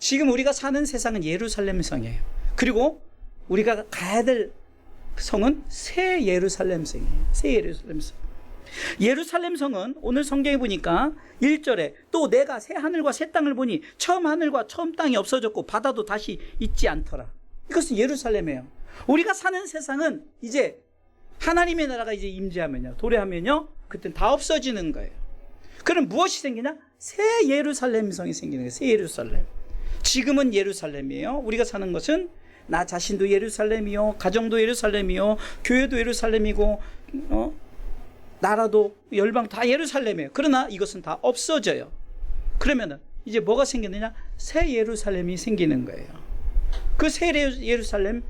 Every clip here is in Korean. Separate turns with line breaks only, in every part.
지금 우리가 사는 세상은 예루살렘 성이에요. 그리고 우리가 가야 될 성은 새 예루살렘 성이에요. 새 예루살렘 성. 예루살렘 성은 오늘 성경에 보니까 1절에 또 내가 새 하늘과 새 땅을 보니 처음 하늘과 처음 땅이 없어졌고 바다도 다시 있지 않더라. 이것은 예루살렘이에요. 우리가 사는 세상은 이제 하나님의 나라가 이제 임재하면요. 도래하면요. 그땐 다 없어지는 거예요. 그럼 무엇이 생기냐? 새 예루살렘 성이 생기는 거예요. 새 예루살렘. 지금은 예루살렘이에요. 우리가 사는 것은 나 자신도 예루살렘이요. 가정도 예루살렘이요. 교회도 예루살렘이고 어? 나라도 열방 다 예루살렘이에요. 그러나 이것은 다 없어져요. 그러면은 이제 뭐가 생기느냐? 새 예루살렘이 생기는 거예요. 그 새 예루살렘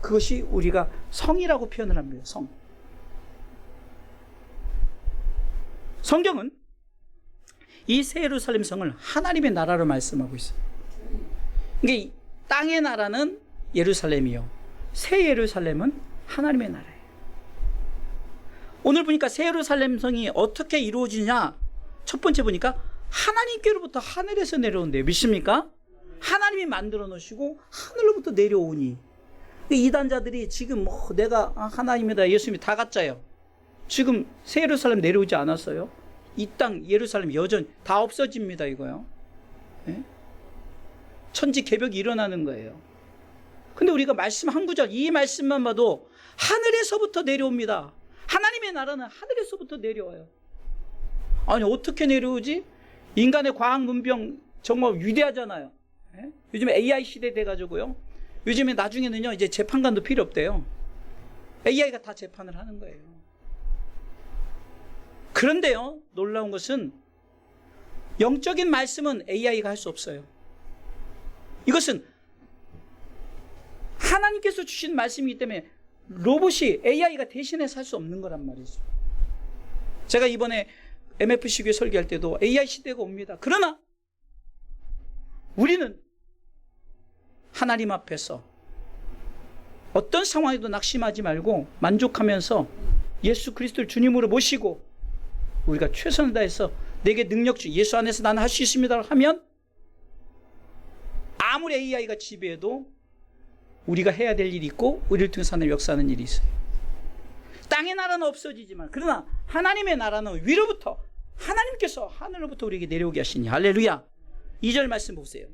그것이 우리가 성이라고 표현을 합니다. 성. 성경은 이 새 예루살렘 성을 하나님의 나라로 말씀하고 있어요. 이게 땅의 나라는 예루살렘이요. 새 예루살렘은 하나님의 나라예요. 오늘 보니까 새 예루살렘 성이 어떻게 이루어지냐? 첫 번째 보니까 하나님께로부터 하늘에서 내려온대요. 믿습니까? 하나님이 만들어 놓으시고 하늘로부터 내려오니. 이단자들이 지금 뭐 내가 하나님이다 예수님이 다 가짜예요. 지금 새 예루살렘 내려오지 않았어요. 이 땅 예루살렘 여전 다 없어집니다 이거요. 예? 천지 개벽이 일어나는 거예요. 근데 우리가 말씀 한 구절 이 말씀만 봐도 하늘에서부터 내려옵니다. 하나님의 나라는 하늘에서부터 내려와요. 아니 어떻게 내려오지? 인간의 과학 문명 정말 위대하잖아요. 예? 요즘 AI 시대 돼가지고요. 요즘에 나중에는요 이제 재판관도 필요 없대요. AI가 다 재판을 하는 거예요. 그런데요 놀라운 것은 영적인 말씀은 AI가 할 수 없어요. 이것은 하나님께서 주신 말씀이기 때문에 로봇이 AI가 대신해서 할 수 없는 거란 말이죠. 제가 이번에 MFC 교회 설교할 때도 AI 시대가 옵니다. 그러나 우리는 하나님 앞에서 어떤 상황에도 낙심하지 말고 만족하면서 예수 그리스도를 주님으로 모시고 우리가 최선을 다해서 내게 능력 주 예수 안에서 나는 할 수 있습니다 하면 아무리 AI가 지배해도 우리가 해야 될 일이 있고 우리를 통해서 하나님 역사하는 일이 있어요. 땅의 나라는 없어지지만 그러나 하나님의 나라는 위로부터 하나님께서 하늘로부터 우리에게 내려오게 하시니 할렐루야. 2절 말씀 보세요.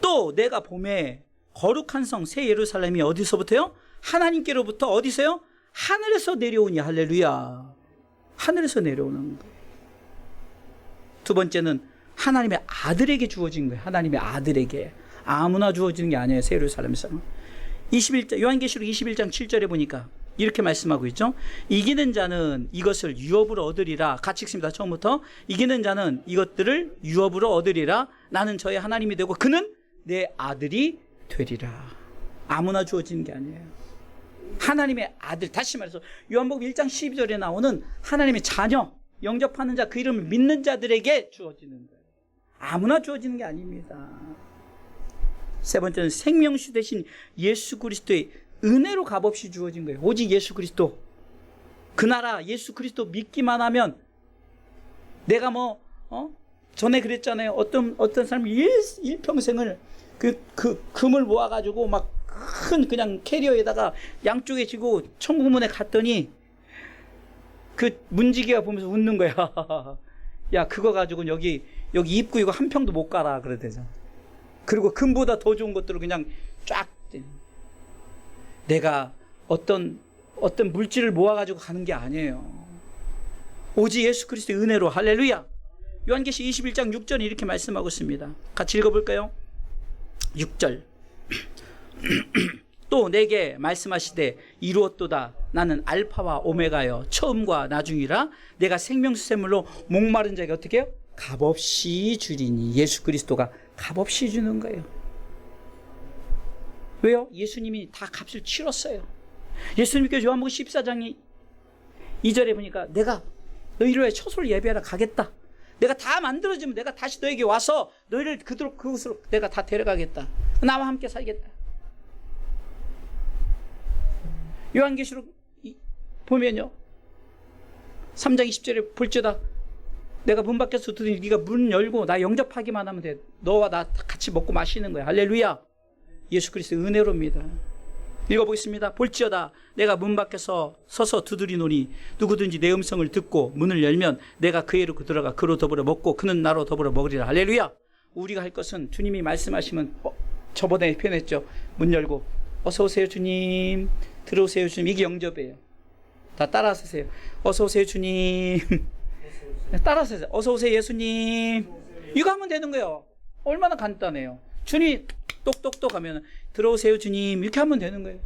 또 내가 봄에 거룩한 성 새 예루살렘이 어디서부터요? 하나님께로부터 어디서요? 하늘에서 내려오니 할렐루야. 하늘에서 내려오는 거예요. 두 번째는 하나님의 아들에게 주어진 거예요. 하나님의 아들에게. 아무나 주어지는 게 아니에요. 새 예루살렘에서. 21장, 요한계시록 21장 7절에 보니까 이렇게 말씀하고 있죠. 이기는 자는 이것을 유업으로 얻으리라. 같이 읽습니다. 처음부터. 이기는 자는 이것들을 유업으로 얻으리라. 나는 저의 하나님이 되고 그는 내 아들이 되리라. 아무나 주어지는 게 아니에요. 하나님의 아들, 다시 말해서 요한복음 1장 12절에 나오는 하나님의 자녀, 영접하는 자, 그 이름을 믿는 자들에게 주어지는 거예요. 아무나 주어지는 게 아닙니다. 세 번째는 생명수 대신 예수 그리스도의 은혜로 값없이 주어진 거예요. 오직 예수 그리스도. 그 나라 예수 그리스도 믿기만 하면 내가 뭐, 어? 전에 그랬잖아요. 어떤, 어떤 사람이 일, 일평생을 그, 그, 금을 모아 가지고 막 큰 그냥 캐리어에다가 양쪽에 지고 천국문에 갔더니 그 문지기가 보면서 웃는 거야. 야, 그거 가지고 여기, 여기 입구 이거 한 평도 못 가라. 그러대잖아. 그리고 금보다 더 좋은 것들을 그냥 쫙. 내가 어떤, 어떤 물질을 모아 가지고 가는 게 아니에요. 오직 예수 그리스도의 은혜로 할렐루야. 요한계시 21장 6절에 이렇게 말씀하고 있습니다. 같이 읽어 볼까요? 6절. 또 내게 말씀하시되 이루었도다 나는 알파와 오메가여 처음과 나중이라 내가 생명수샘물로 목마른 자에게 어떻게 해요? 값없이 주리니 예수 그리스도가 값없이 주는 거예요. 왜요? 예수님이 다 값을 치렀어요. 예수님께서 요한복음 14장에 2절에 보니까 내가 너희를 처소를 예배하러 가겠다. 내가 다 만들어지면 내가 다시 너에게 와서 너희를 그대로 그곳으로 내가 다 데려가겠다. 나와 함께 살겠다. 요한계시록 보면요. 3장 20절에 볼지다 내가 문 밖에서 두드리니 네가 문 열고 나 영접하기만 하면 돼. 너와 나 같이 먹고 마시는 거야. 할렐루야. 예수 그리스도 은혜로입니다. 읽어보겠습니다. 볼지어다 내가 문 밖에서 서서 두드리노니 누구든지 내 음성을 듣고 문을 열면 내가 그에로 들어가 그로 더불어 먹고 그는 나로 더불어 먹으리라. 할렐루야. 우리가 할 것은 주님이 말씀하시면 어, 저번에 표현했죠. 문 열고 어서 오세요 주님. 들어오세요 주님. 이게 영접이에요. 다 따라서 하세요. 어서 오세요 주님. 따라서 하세요. 어서 오세요 예수님. 이거 하면 되는 거예요. 얼마나 간단해요. 주님이 똑똑똑 하면 들어오세요 주님 이렇게 하면 되는 거예요.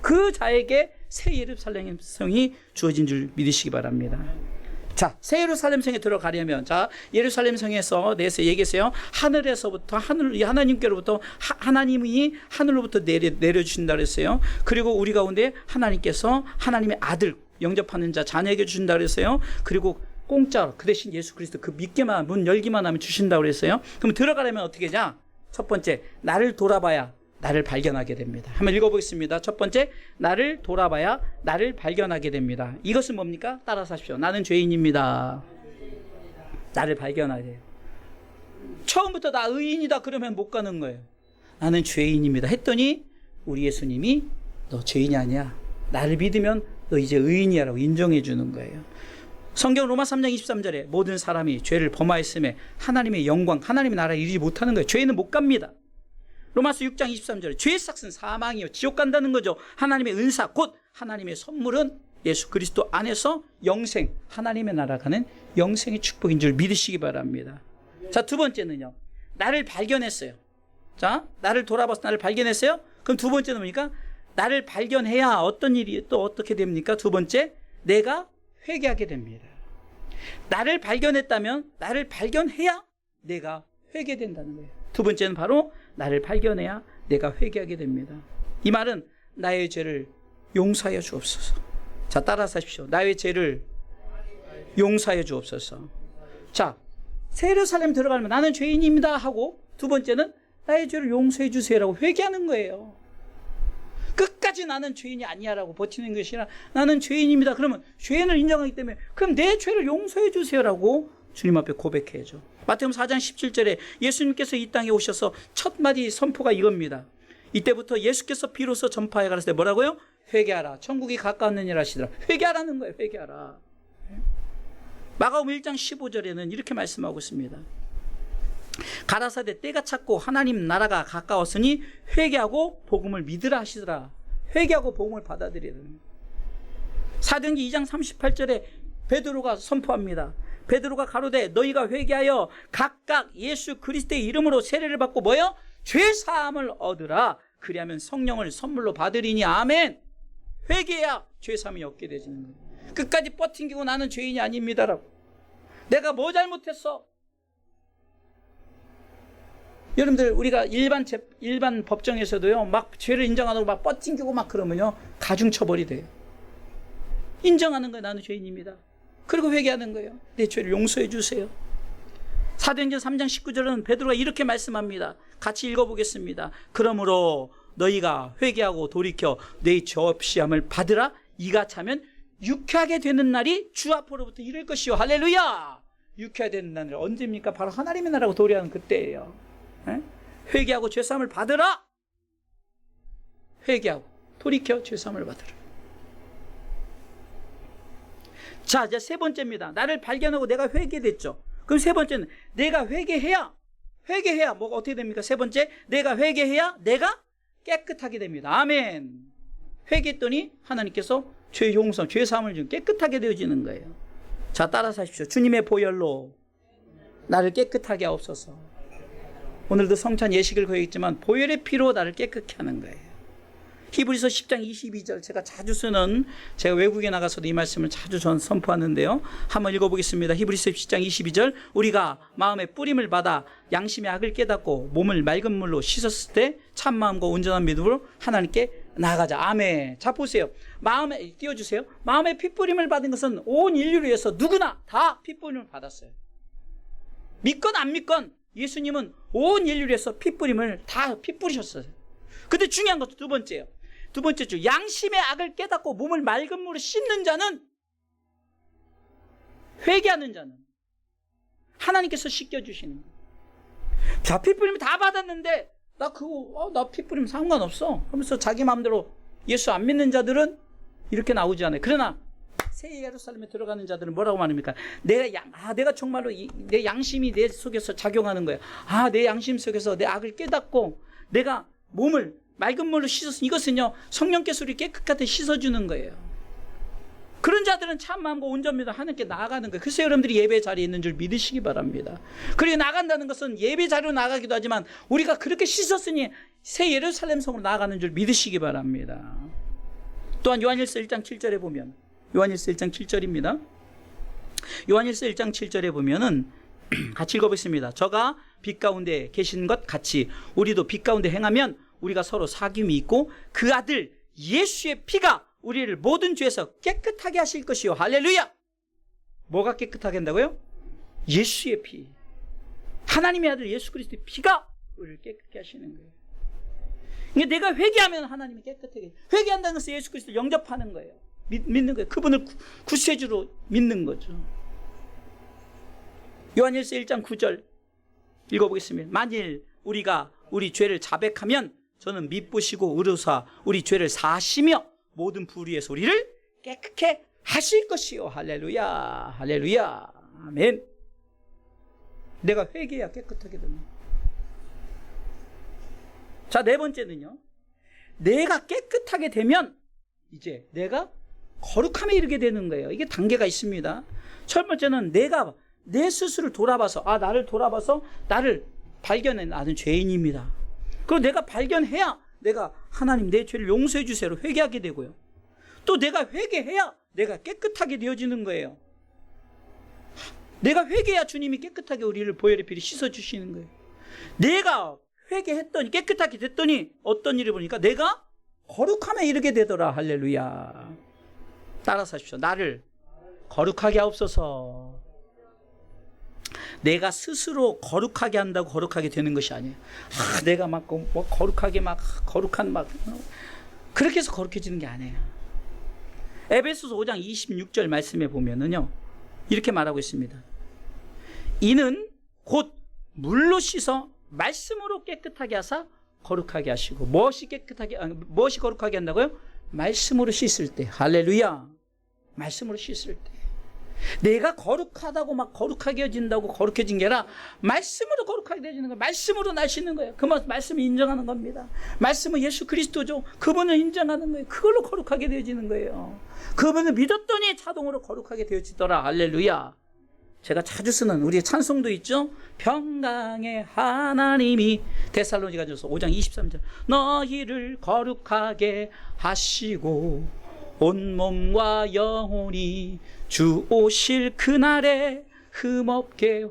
그 자에게 새 예루살렘 성이 주어진 줄 믿으시기 바랍니다. 자, 새 예루살렘 성에 들어가려면 자, 예루살렘 성에서 내서 얘기했어요. 하늘에서부터 하늘 하나님께로부터 하, 하나님이 하늘로부터 내려 내려 주신다 그랬어요. 그리고 우리 가운데 하나님께서 하나님의 아들 영접하는 자 자녀에게 주신다 그랬어요. 그리고 공짜로 그 대신 예수 그리스도 그 믿기만 문 열기만 하면 주신다 그랬어요. 그럼 들어가려면 어떻게 하냐? 첫 번째, 나를 돌아봐야 나를 발견하게 됩니다. 한번 읽어보겠습니다. 첫 번째, 나를 돌아봐야 나를 발견하게 됩니다. 이것은 뭡니까? 따라서 하십시오. 나는 죄인입니다. 나를 발견하게. 처음부터 나 의인이다 그러면 못 가는 거예요. 나는 죄인입니다. 했더니 우리 예수님이 너 죄인이 아니야. 나를 믿으면 너 이제 의인이야라고 인정해 주는 거예요. 성경 로마 3장 23절에 모든 사람이 죄를 범하였음에 하나님의 영광, 하나님의 나라에 이르지 못하는 거예요. 죄는 못 갑니다. 로마서 6장 23절에 죄의 삭은 사망이요 지옥 간다는 거죠. 하나님의 은사 곧 하나님의 선물은 예수 그리스도 안에서 영생, 하나님의 나라 가는 영생의 축복인 줄 믿으시기 바랍니다. 자, 두 번째는요. 나를 발견했어요. 자, 나를 돌아봐서 나를 발견했어요? 그럼 두 번째는 뭡니까? 나를 발견해야 어떤 일이 또 어떻게 됩니까? 두 번째, 내가 회개하게 됩니다. 나를 발견했다면 나를 발견해야 내가 회개된다는 거예요. 두 번째는 바로 나를 발견해야 내가 회개하게 됩니다. 이 말은 나의 죄를 용서하여 주옵소서. 자, 따라서 하십시오. 나의 죄를 용서하여 주옵소서. 자, 세르살렘 들어가면 나는 죄인입니다 하고 두 번째는 나의 죄를 용서해 주세요라고 회개하는 거예요. 끝까지 나는 죄인이 아니야라고 버티는 것이 아니라 나는 죄인입니다. 그러면 죄인을 인정하기 때문에 그럼 내 죄를 용서해 주세요라고 주님 앞에 고백해야죠. 마태음 4장 17절에 예수님께서 이 땅에 오셔서 첫 마디 선포가 이겁니다. 이때부터 예수께서 비로소 전파해 가라사대 뭐라고요? 회개하라. 천국이 가까웠느니라 하시더라. 회개하라는 거예요. 회개하라. 마가음 1장 15절에는 이렇게 말씀하고 있습니다. 가라사대 때가 찼고 하나님 나라가 가까웠으니 회개하고 복음을 믿으라 하시더라. 회개하고 복음을 받아들여야 됩니다. 사도행전 2장 38절에 베드로가 선포합니다. 베드로가 가로되 너희가 회개하여 각각 예수 그리스도의 이름으로 세례를 받고 뭐요? 죄 사함을 얻으라. 그리하면 성령을 선물로 받으리니 아멘. 회개해야 죄 사함이 얻게 되지는 거예요. 끝까지 버팅기고 나는 죄인이 아닙니다라고. 내가 뭐 잘못했어? 여러분들 우리가 일반 재, 일반 법정에서도요 막 죄를 인정하고 막 뻗팅기고 막 그러면요 가중 처벌이 돼요. 인정하는 거예요 나는 죄인입니다. 그리고 회개하는 거예요. 내 죄를 용서해 주세요. 사도행전 3장 19절은 베드로가 이렇게 말씀합니다. 같이 읽어보겠습니다. 그러므로 너희가 회개하고 돌이켜 내 죄없이함을 받으라. 이가 차면 유쾌하게 되는 날이 주 앞으로부터 이를 것이요. 할렐루야. 유쾌하게 되는 날이 언제입니까? 바로 하나님의 나라고 도래하는 그때예요. 에? 회개하고 죄사함을 받으라. 회개하고 돌이켜 죄사함을 받으라. 자, 이제 세 번째입니다. 나를 발견하고 내가 회개됐죠. 그럼 세 번째는 내가 회개해야 회개해야 뭐가 어떻게 됩니까? 세 번째 내가 회개해야 내가 깨끗하게 됩니다. 아멘. 회개했더니 하나님께서 죄 용서, 죄 사함을 좀 깨끗하게 되어지는 거예요. 자, 따라서 하십시오. 주님의 보혈로 나를 깨끗하게 하옵소서. 오늘도 성찬 예식을 거했지만 보혈의 피로 나를 깨끗게 하는 거예요. 히브리서 10장 22절 제가 자주 쓰는 제가 외국에 나가서도 이 말씀을 자주 전 선포하는데요. 한번 읽어보겠습니다. 히브리서 10장 22절 우리가 마음의 뿌림을 받아 양심의 악을 깨닫고 몸을 맑은 물로 씻었을 때 참 마음과 온전한 믿음으로 하나님께 나아가자. 아멘. 자 보세요. 마음에 띄워주세요. 마음의 핏뿌림을 받은 것은 온 인류를 위해서 누구나 다 핏뿌림을 받았어요. 믿건 안 믿건 예수님은 온 인류를 위해서 핏뿌림을 다 핏뿌리셨어요. 근데 중요한 것도 두 번째예요. 두 번째 주 양심의 악을 깨닫고 몸을 맑은 물로 씻는 자는 회개하는 자는 하나님께서 씻겨 주시는 거예요. 자, 피 뿌리면 다 받았는데, 나 그거, 어, 나피 뿌리면 상관없어. 하면서 자기 마음대로 예수 안 믿는 자들은 이렇게 나오지 않아요. 그러나, 새 예루살렘에 들어가는 자들은 뭐라고 말합니까? 내가 양, 아, 내가 정말로 이, 내 양심이 내 속에서 작용하는 거야. 아, 내 양심 속에서 내 악을 깨닫고 내가 몸을 맑은 물로 씻었으니 이것은요, 성령께서 우리 깨끗하게 씻어주는 거예요. 그런 자들은 참 마음과 온전미도 하나님께 나아가는 거예요. 글쎄 여러분들이 예배 자리에 있는 줄 믿으시기 바랍니다. 그리고 나간다는 것은 예배 자리로 나가기도 하지만 우리가 그렇게 씻었으니 새 예루살렘 성으로 나아가는 줄 믿으시기 바랍니다. 또한 요한일서 1장 7절에 보면 요한일서 1장 7절입니다. 요한일서 1장 7절에 보면은 같이 읽어보겠습니다. 저가 빛 가운데 계신 것 같이 우리도 빛 가운데 행하면 우리가 서로 사귐이 있고 그 아들 예수의 피가 우리를 모든 죄에서 깨끗하게 하실 것이요. 할렐루야! 뭐가 깨끗하게 한다고요? 예수의 피. 하나님의 아들 예수 그리스도의 피가 우리를 깨끗게 하시는 거예요. 그러니까 내가 회개하면 하나님이 깨끗하게. 회개한다는 것은 예수 그리스도 영접하는 거예요. 믿, 는 거예요. 그분을 구, 구세주로 믿는 거죠. 요한일서 1장 9절 읽어보겠습니다. 만일 우리가 우리 죄를 자백하면 저는 미쁘시고 의로사 우리 죄를 사시며 모든 불의에서 우리를 깨끗게 하실 것이요. 할렐루야. 할렐루야. 아멘. 내가 회개해야 깨끗하게 됩니다. 자, 네 번째는요. 내가 깨끗하게 되면 이제 내가 거룩함에 이르게 되는 거예요. 이게 단계가 있습니다. 첫 번째는 내가 내 스스로를 돌아봐서 아 나를 돌아봐서 나를 발견해 나는 죄인입니다. 그리고 내가 발견해야 내가 하나님 내 죄를 용서해 주세요로 회개하게 되고요. 또 내가 회개해야 내가 깨끗하게 되어지는 거예요. 내가 회개해야 주님이 깨끗하게 우리를 보혈의 피를 씻어 주시는 거예요. 내가 회개했더니 깨끗하게 됐더니 어떤 일을 보니까 내가 거룩함에 이르게 되더라. 할렐루야. 따라서 하십시오. 나를 거룩하게 하옵소서. 내가 스스로 거룩하게 한다고 거룩하게 되는 것이 아니에요. 아, 내가 막 뭐 거룩하게 막 거룩한 막 그렇게 해서 거룩해지는 게 아니에요. 에베소서 5장 26절 말씀에 보면은요. 이렇게 말하고 있습니다. 이는 곧 물로 씻어 말씀으로 깨끗하게 하사 거룩하게 하시고 무엇이 깨끗하게 아, 무엇이 거룩하게 한다고요? 말씀으로 씻을 때 할렐루야. 말씀으로 씻을 때 내가 거룩하다고 막 거룩하게 해진다고 거룩해진 게 아니라 말씀으로 거룩하게 되지는 거예요. 말씀으로 나시는 거예요. 그 말씀을 인정하는 겁니다. 말씀은 예수 그리스도죠. 그분을 인정하는 거예요. 그걸로 거룩하게 되어지는 거예요. 그분을 믿었더니 자동으로 거룩하게 되어지더라. 할렐루야. 제가 자주 쓰는 우리의 찬송도 있죠. 평강의 하나님이 데살로니가전서 5장 23절 너희를 거룩하게 하시고 온 몸과 영혼이 주 오실 그날에 흠없게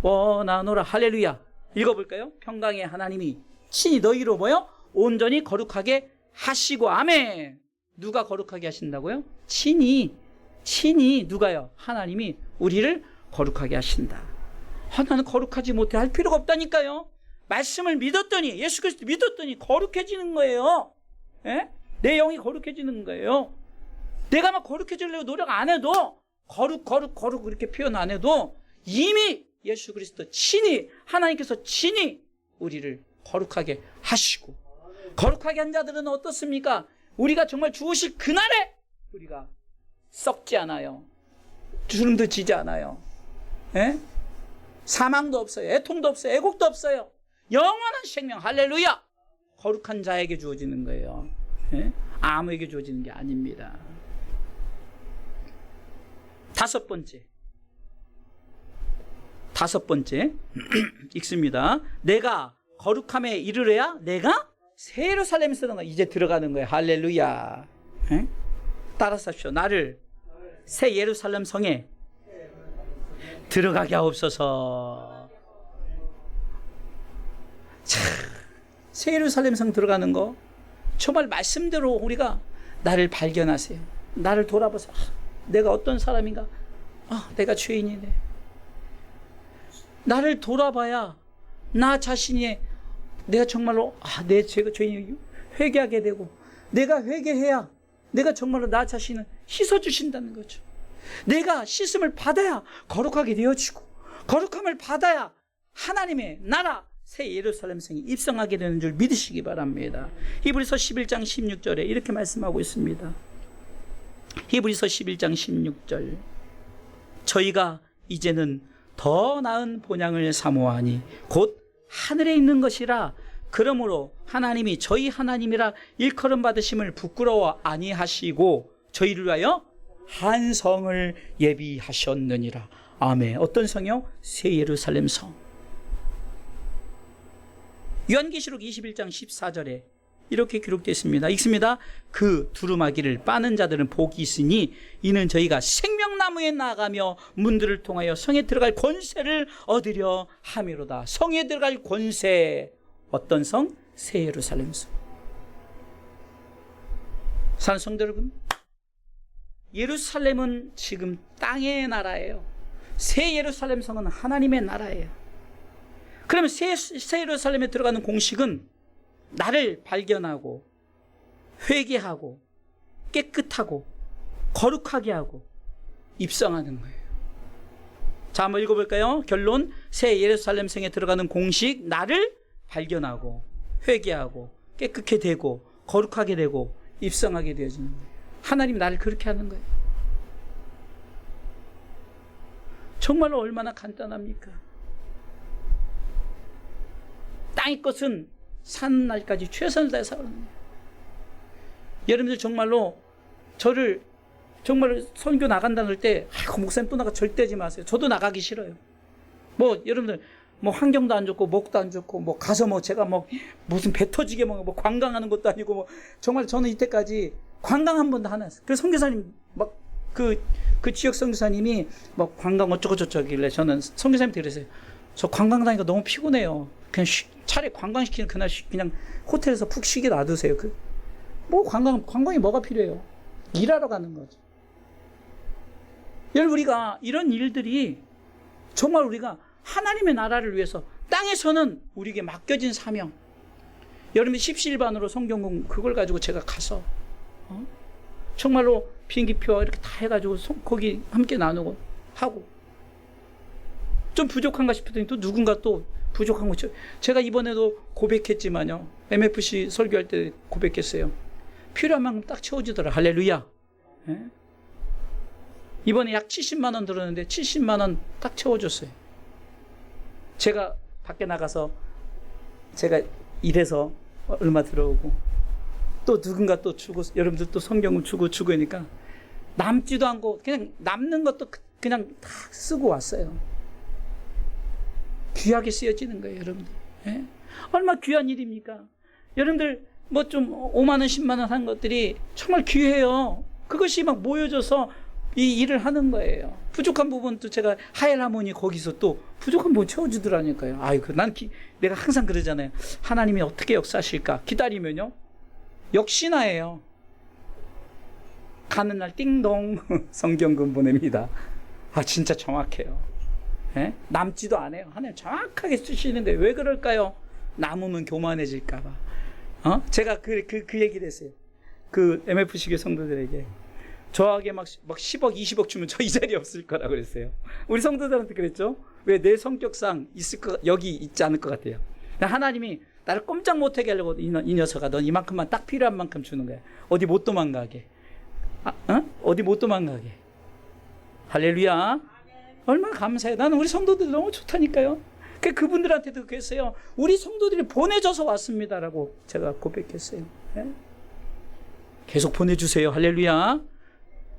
원하노라 할렐루야 읽어볼까요? 평강의 하나님이 친히 너희로 뭐요? 온전히 거룩하게 하시고 아멘 누가 거룩하게 하신다고요? 친히 친히 누가요? 하나님이 우리를 거룩하게 하신다 하나는 거룩하지 못해 할 필요가 없다니까요 말씀을 믿었더니 예수 그리스도 믿었더니 거룩해지는 거예요 예? 내 영이 거룩해지는 거예요. 내가 막 거룩해지려고 노력 안 해도 거룩 거룩 거룩 그렇게 표현 안 해도 이미 예수 그리스도 친히 하나님께서 친히 우리를 거룩하게 하시고 거룩하게 한 자들은 어떻습니까? 우리가 정말 주우실 그날에 우리가 썩지 않아요. 주름도 지지 않아요. 예? 사망도 없어요. 애통도 없어요. 애곡도 없어요. 영원한 생명 할렐루야. 거룩한 자에게 주어지는 거예요. 예? 아무에게 주어지는 게 아닙니다. 다섯 번째. 다섯 번째. 읽습니다. 내가 거룩함에 이르러야 내가 새 예루살렘에 서는 거 이제 들어가는 거예요. 할렐루야. 예? 따라서 하십시오. 나를 새 예루살렘 성에 들어가게 하옵소서. 참, 새 예루살렘 성 들어가는 거 정말 말씀대로 우리가 나를 발견하세요. 나를 돌아보세요. 아, 내가 어떤 사람인가? 아, 내가 죄인이네. 나를 돌아봐야 나 자신이 내가 정말로 아, 내 죄가 죄인이 회개하게 되고 내가 회개해야 내가 정말로 나 자신을 씻어 주신다는 거죠. 내가 씻음을 받아야 거룩하게 되어지고 거룩함을 받아야 하나님의 나라 새 예루살렘 성이 입성하게 되는 줄 믿으시기 바랍니다. 히브리서 11장 16절에 이렇게 말씀하고 있습니다. 히브리서 11장 16절. 저희가 이제는 더 나은 본향을 사모하니 곧 하늘에 있는 것이라. 그러므로 하나님이 저희 하나님이라 일컬음 받으심을 부끄러워 아니하시고 저희를 위하여 한 성을 예비하셨느니라. 아멘. 어떤 성이요? 새 예루살렘 성. 요한계시록 21장 14절에 이렇게 기록되어 있습니다. 읽습니다. 그 두루마기를 빠는 자들은 복이 있으니 이는 저희가 생명나무에 나가며 문들을 통하여 성에 들어갈 권세를 얻으려 함이로다. 성에 들어갈 권세 어떤 성? 새 예루살렘 성. 성도 여러분, 예루살렘은 지금 땅의 나라예요. 새 예루살렘 성은 하나님의 나라예요. 그러면 새, 새 예루살렘에 들어가는 공식은 나를 발견하고 회개하고 깨끗하고 거룩하게 하고 입성하는 거예요. 자, 한번 읽어볼까요? 결론 새 예루살렘 성에 들어가는 공식 나를 발견하고 회개하고 깨끗게 되고 거룩하게 되고 입성하게 되어지는 거예요. 하나님 나를 그렇게 하는 거예요. 정말로 얼마나 간단합니까? 땅의 것은 사는 날까지 최선을 다해 살아가는 거예요. 여러분들 정말로 저를 정말 선교 나간다 할 때, 아이고, 목사님 또 나가 절대 하지 마세요. 저도 나가기 싫어요. 뭐, 여러분들, 뭐, 환경도 안 좋고, 목도 안 좋고, 뭐, 가서 뭐, 제가 뭐, 무슨 배 터지게 뭐, 뭐 관광하는 것도 아니고, 뭐, 정말 저는 이때까지 관광 한 번도 안 했어요. 그래서 선교사님, 막, 그, 그 지역 선교사님이 뭐, 관광 어쩌고저쩌길래 저는 선교사님한테 그랬어요. 저 관광 다니까 너무 피곤해요. 그냥 쉬, 차라리 관광시키는 그날 쉬, 그냥 호텔에서 푹 쉬게 놔두세요. 그, 뭐 관광, 관광이 뭐가 필요해요? 일하러 가는 거죠. 여러분, 우리가 이런 일들이 정말 우리가 하나님의 나라를 위해서 땅에서는 우리에게 맡겨진 사명. 여러분이 십시일반으로 성경공 그걸 가지고 제가 가서, 어? 정말로 비행기표 이렇게 다 해가지고 송- 거기 함께 나누고 하고. 좀 부족한가 싶더니 또 누군가 또 부족한 거죠. 제가 이번에도 고백했지만요. MFC 설교할 때 고백했어요. 필요한 만큼 딱 채워주더라. 할렐루야. 예? 이번에 약 70만 원 들었는데 70만 원 딱 채워줬어요. 제가 밖에 나가서 제가 일해서 얼마 들어오고 또 누군가 또 주고 여러분들 또 성경을 주고 주고 하니까 남지도 않고 그냥 남는 것도 그- 그냥 다 쓰고 왔어요. 귀하게 쓰여지는 거예요, 여러분들. 예? 얼마 귀한 일입니까? 여러분들 뭐 좀 5만 원, 10만 원 한 것들이 정말 귀해요. 그것이 막 모여져서 이 일을 하는 거예요. 부족한 부분도 제가 하엘 하모니 거기서 또 부족한 부분 채워주더라니까요. 아이고, 난 기- 내가 항상 그러잖아요. 하나님이 어떻게 역사하실까? 기다리면요. 역시나예요. 가는 날 띵동 성경금 보냅니다. 아, 진짜 정확해요. 예? 남지도 않아요. 하나님 정확하게 쓰시는 거예요. 왜 그럴까요? 남으면 교만해질까봐. 어? 제가 그, 그, 그 얘기를 했어요. 그 MFC교 성도들에게. 저에게 막, 막 10억, 20억 주면 저 이 자리에 없을 거라 그랬어요. 우리 성도들한테 그랬죠? 왜 내 성격상 있을 거, 여기 있지 않을 것 같아요. 하나님이 나를 꼼짝 못하게 하려고 이, 녀- 이 녀석아, 넌 이만큼만 딱 필요한 만큼 주는 거야. 어디 못 도망가게. 아, 어? 어디 못 도망가게. 할렐루야. 얼마나 감사해요. 나는 우리 성도들 너무 좋다니까요. 그 그분들한테도 그랬어요. 우리 성도들이 보내줘서 왔습니다라고 제가 고백했어요. 예? 계속 보내주세요. 할렐루야.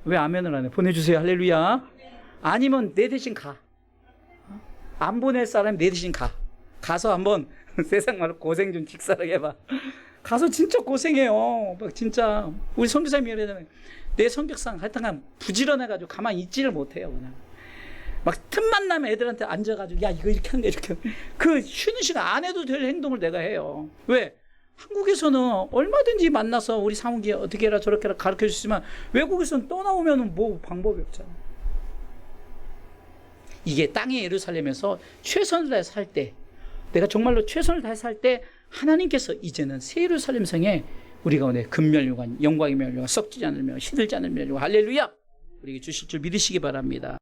왜 아멘을 안 해? 보내주세요. 할렐루야. 아니면 내 대신 가. 어? 안 보낼 사람 내 대신 가. 가서 한번 세상 말로 고생 좀 직사하게 해봐. 가서 진짜 고생해요. 막 진짜 우리 성교사님이 그러잖아요. 내 성격상 하여튼간 부지런해가지고 가만히 있지를 못해요. 그냥. 막 틈만 나면 애들한테 앉아가지고 야 이거 이렇게 하는 게 이렇게. 그 쉬는 시간 안 해도 될 행동을 내가 해요. 왜? 한국에서는 얼마든지 만나서 우리 사무기 어떻게 해라 저렇게 해라 가르쳐 주지만 외국에서는 떠나오면은 뭐 방법이 없잖아. 이게 땅의 예루살렘에서 최선을 다해 살 때, 내가 정말로 최선을 다해 살 때 하나님께서 이제는 새 예루살렘 성에 우리 가운데 금멸류관, 영광의 멸류관, 썩지 멸, 시들지 멸류관, 할렐루야! 우리에게 주실 줄 믿으시기 바랍니다.